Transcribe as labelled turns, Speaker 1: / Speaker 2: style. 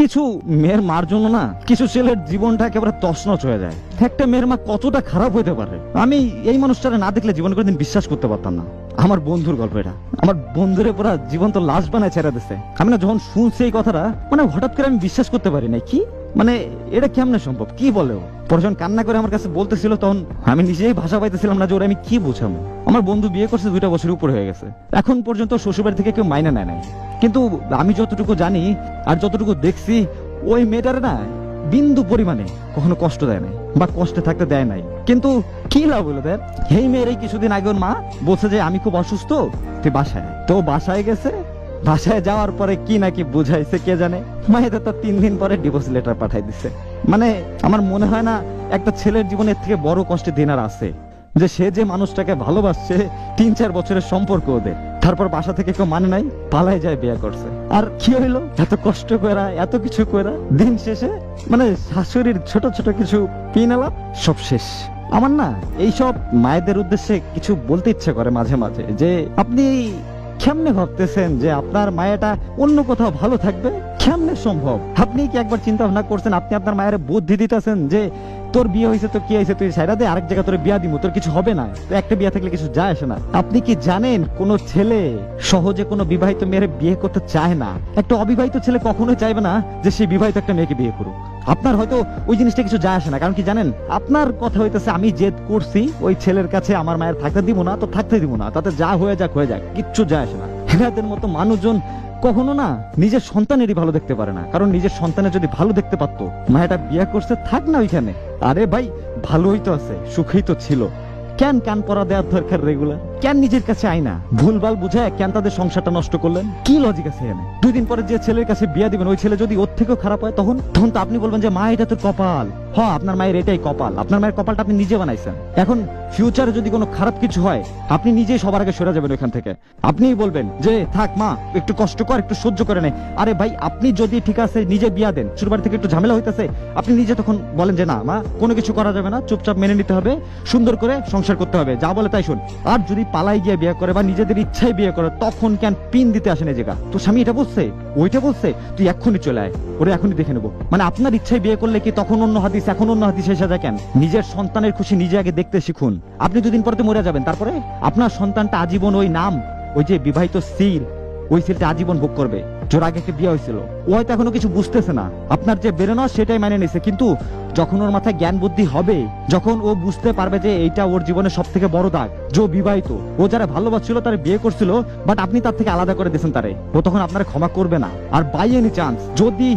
Speaker 1: কিছু মেয়ের মার জন্য না, কিছু ছেলের জীবনটা একেবারে তছনছ হয়ে যায়। একটা মেয়ের মা কতটা খারাপ হতে পারে? আমি এই মানুষটারে না দেখলে জীবনে কোনোদিন বিশ্বাস করতে পারতাম না। আমার বন্ধুর গল্প এটা। আমার বন্ধুরে পুরা জীবন তো লাশ বানায় ছেড়ে দিছে। আমি না যখন শুনছি এই কথাটা মানে হঠাৎ করে আমি বিশ্বাস করতে পারি না কি? মানে এটা কেমনে সম্ভব? কি বলে ও? পরে কান্না করে আমার কাছে বলতেছিল, তখন আমি নিজেই ভাষা পাইতেছিলাম না যে ওরা আমি কি বোঝাবো? আমার বন্ধু বিয়ে করছে দুইটা বছর উপরে হয়ে গেছে। এখন পর্যন্ত শ্বশুরবাড়ি থেকে কেউ মাইনে নেয় নাই। কিন্তু আমি যতটুকু জানি আর যতটুকু দেখছি, ওই মেয়েটারে না বিন্দু পরিমাণে কখনো কষ্ট দেয় নাই বা কষ্টে থাকতে দেয় নাই। কিন্তু কি লাভ হলো দেখ? এই মেয়ের কিছুদিন আগে ওর মা বলছে যে, আমি খুব অসুস্থ, তুই বাসায় তো বাসায় গেছে। বাসায় যাওয়ার পরে কি নাকি বুঝাইছে কে জানে? মায়েদের তো তিন দিন পরে ডিভোর্স লেটার পাঠাই দিছে। মানে আমার মনে হয় না একটা ছেলের জীবনের থেকে বড় কষ্টের দিন আর আছে। যে সে যে মানুষটাকে ভালোবাসছে, তিন চার বছরের সম্পর্ক ওদের। তারপর বাসা থেকে কেউ মানে নাই পালায় যায় বিয়ে করছে। আর কি হইল? এত কষ্ট করা এত কিছু করা দিন শেষে মানে শাশুড়ির ছোট ছোট কিছু পিন আলাপ সব শেষ। আমার না এইসব মায়েদের উদ্দেশ্যে কিছু বলতে ইচ্ছে করে মাঝে মাঝে, যে আপনি কেমনে ভাবতেছেন যে আপনার মায়াটা অন্য কোথাও ভালো থাকবে? কেমনে সম্ভব? আপনি কি একবার চিন্তা ভাবনা করছেন, আপনি আপনার মায়ের বুদ্ধি দিতেছেন যে তোর বিয়ে হয়েছে তো কি হয়েছে, তুই সাইডা দে, আরেক জায়গা তোর বিয়া দিব তোর কিছু হবে না। তো একটা বিয়ে থাকলে কিছু যায় আসে না। আপনি কি জানেন কোন ছেলে সহজে কোনো বিবাহিত মেয়ের বিয়ে করতে চায় না? একটা অবিবাহিত ছেলে কখনোই চাইবে না যে সে বিবাহিত একটা মেয়েকে বিয়ে করুক। আপনার হয়তো ওই জিনিসটা কিছু যায় আসে না, কারণ কি জানেন? আপনার কথা হইতেছে, আমি জেদ করছি, ওই ছেলের কাছে আমার মায়ের থাকতে দিব না, তো থাকতে দিব না, তাতে যা হয়ে যাক হয়ে যাক, কিচ্ছু যায় আসে না। এনাদের মতো মানুষজন কখনো না নিজের সন্তানেরই ভালো দেখতে পারে না, কারণ নিজের সন্তানের যদি ভালো দেখতে পারতো, মায়েটা বিয়ে করছে, থাক না ওইখানে। আরে ভাই ভালোই তো আছে সুখেই তো ছিল। কেন কান পরা দেওয়ার দরকার রেগুলার কেন নিজের কাছে আয় না? ভুলভাল বুঝায় কেন তাদের সংসারটা নষ্ট করলেন? কি লজিক আছে এখানে? দুই দিন পরে যে ছেলের কাছে বিয়া দিবেন, ওই ছেলে যদি ওর থেকেও খারাপ হয় তখন? তখন তো আপনি বলবেন যে, মা, এটা তোর কপাল। হ, আপনার মায়ের এটাই কপাল। আপনার মায়ের কপালটা আপনি নিজে বানাইছেন। এখন ফিউচারে যদি কোনো খারাপ কিছু হয়, আপনি নিজেই সবার আগে সরে যাবেন ওইখান থেকে। আপনিই বলবেন যে, থাক, মা, একটু কষ্ট কর, একটু সহ্য করে নে। আরে ভাই, আপনি যদি ঠিক আছে নিজে বিয়া দেন শ্বশুরবাড়ি থেকে একটু ঝামেলা হইতেছে, আপনি নিজে তখন বলেন যে, না, মা, কোনো কিছু করা যাবে না, চুপচাপ মেনে নিতে হবে, সুন্দর করে সংসার করতে হবে। যা বলে তাই শুন। আর যদি পালাই গিয়ে বিয়ে করে বা নিজেদের ইচ্ছায় বিয়ে করে, তখন কেন পিন দিতে আসে না জায়গা? তো স্বামী এটা বলছে, ওইটা বলছে, তুই এক্ষুনি চলে আয়, ওরা এখনই দেখে নেব। মানে আপনার ইচ্ছায় বিয়ে করলে কি তখন অন্য হাদিস, এখন অন্য হাদিস এসে যায় কেন? নিজের সন্তানের খুশি নিজে আগে দেখতে শিখুন। আপনি দুদিন পরে তো মরে যাবেন, তারপরে? আপনার সন্তানটা আজীবন ওই নাম, ওই যে বিবাহিত স্ত্রীর ওই সিলটা আজীবন ভোগ করবে। জোর আগে একটা বিয়ে হয়েছিল। ও হয়তো এখনও কিছু বুঝতেছে না। আপনার যে বেরোনো সেটাই মানে নিছে। কিন্তু যখন ওর মাথায় জ্ঞান বুদ্ধি হবে, যখন ও বুঝতে পারবে যে এইটা ওর জীবনের সব থেকে বড় দাগ, যে বিবাহিত, ও যারা ভালোবাসছিল তার বিয়ে করছিল বাট আপনি তার থেকে আলাদা করে দিয়েছেন তারে। ও তখন আপনার ক্ষমা করবে না। আর বাই এনি চান্স যদি